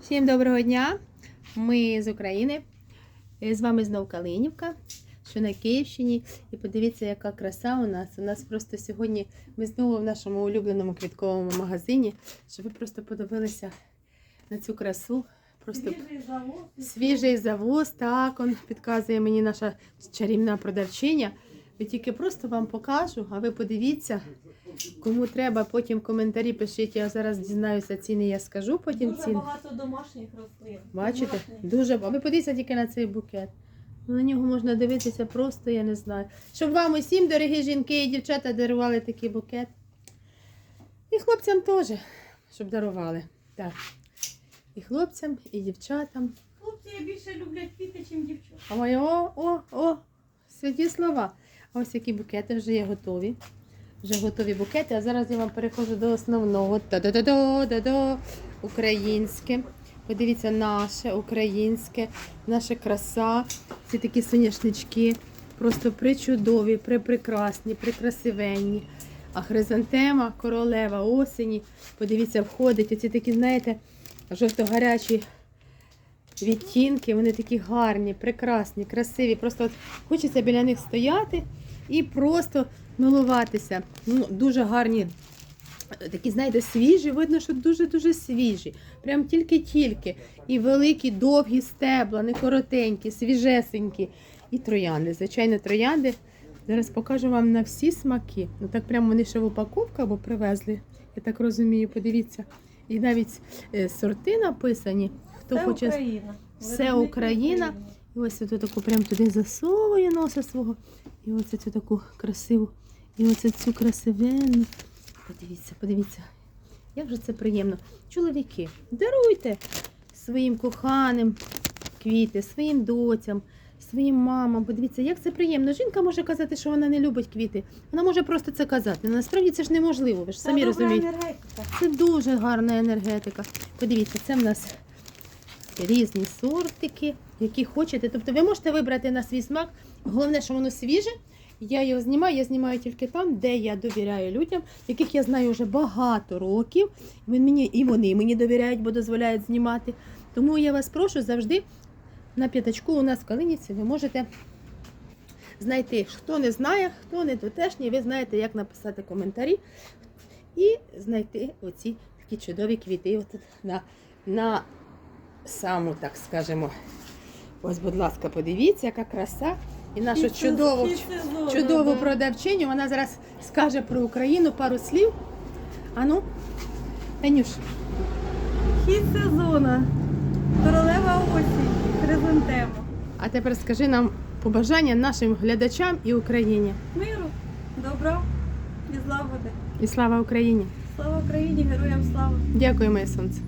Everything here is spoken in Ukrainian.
Всім доброго дня! Ми з України. Е, З вами знов Калинівка, що на Київщині. І подивіться, яка краса у нас. У нас просто сьогодні ми знову в нашому улюбленому квітковому магазині, щоб ви просто подивилися на цю красу. Просто Свіжий завоз, так, он підказує мені наша чарівна продавчиня. Я тільки просто вам покажу, а ви подивіться, кому треба, потім коментарі пишіть. Я зараз дізнаюся ціни, я скажу потім Дуже ціни. багато домашніх рослин. Бачите? Домашніх. Дуже ба- ви подивіться тільки на цей букет. Ну, На нього можна дивитися просто, я не знаю. Щоб вам усім, дорогі жінки і дівчата, дарували такий букет. І хлопцям теж, щоб дарували. Так. І хлопцям, і дівчатам. Хлопці більше люблять квіти, ніж дівчата. А моє о, о, о, святі слова. А ось які букети вже є готові. Вже готові букети. А зараз я вам переходжу до основного. Та-да-да-да-да-да. Українське. Подивіться, наше українське, наша краса. Ці такі соняшнички. Просто причудові, припрекрасні, прикрасивенні. А хризантема, королева осені. Подивіться, входить. Оці такі, знаєте, жовто-гарячі відтінки, вони такі гарні, прекрасні, красиві. Просто от хочеться біля них стояти і просто милуватися. Ну, дуже гарні, такі, знаєте, свіжі, видно, що дуже-дуже свіжі. Прям тільки-тільки. І великі, довгі стебла, не коротенькі, свіжесенькі. І троянди. Звичайно, троянди. Зараз покажу вам на всі смаки. Ну так прямо вони ще в упаковку або привезли. Я так розумію, подивіться. І навіть е, сорти написані. Хто Це хоче Україна. Все Україна. І ось цю таку прям туди засовує носа свого. І оце цю таку красиву. І оце цю красивенну. Подивіться, подивіться. Як же це приємно. Чоловіки, даруйте своїм коханим квіти, своїм доцям, своїм мамам. Подивіться, як це приємно. Жінка може казати, що вона не любить квіти. Вона може просто це казати. Але Насправді це ж неможливо. Ви ж самі розумієте. Це дуже гарна енергетика. Подивіться, це в нас різні сортики, які хочете. Тобто ви можете вибрати на свій смак. Головне, що воно свіже. Я його знімаю, я знімаю тільки там, де я довіряю людям, яких я знаю вже багато років. Мені, і вони мені довіряють, бо дозволяють знімати. Тому я вас прошу завжди на п'ятачку у нас в Калиніці ви можете знайти, хто не знає, хто не тутешній, ви знаєте, як написати коментарі і знайти оці такі чудові квіти. От на, на саму, так скажемо. Ось, будь ласка, подивіться, яка краса. І нашу чудову, сезону, чудову да. продавчиню. Вона зараз скаже про Україну пару слів. Ану, Танюш, Хід сезона. Королева осінь. Хризантема. а тепер скажи нам побажання нашим глядачам і Україні. Миру, добра і злагоди. І слава Україні! Слава Україні, героям слава! Дякую, моє сонце.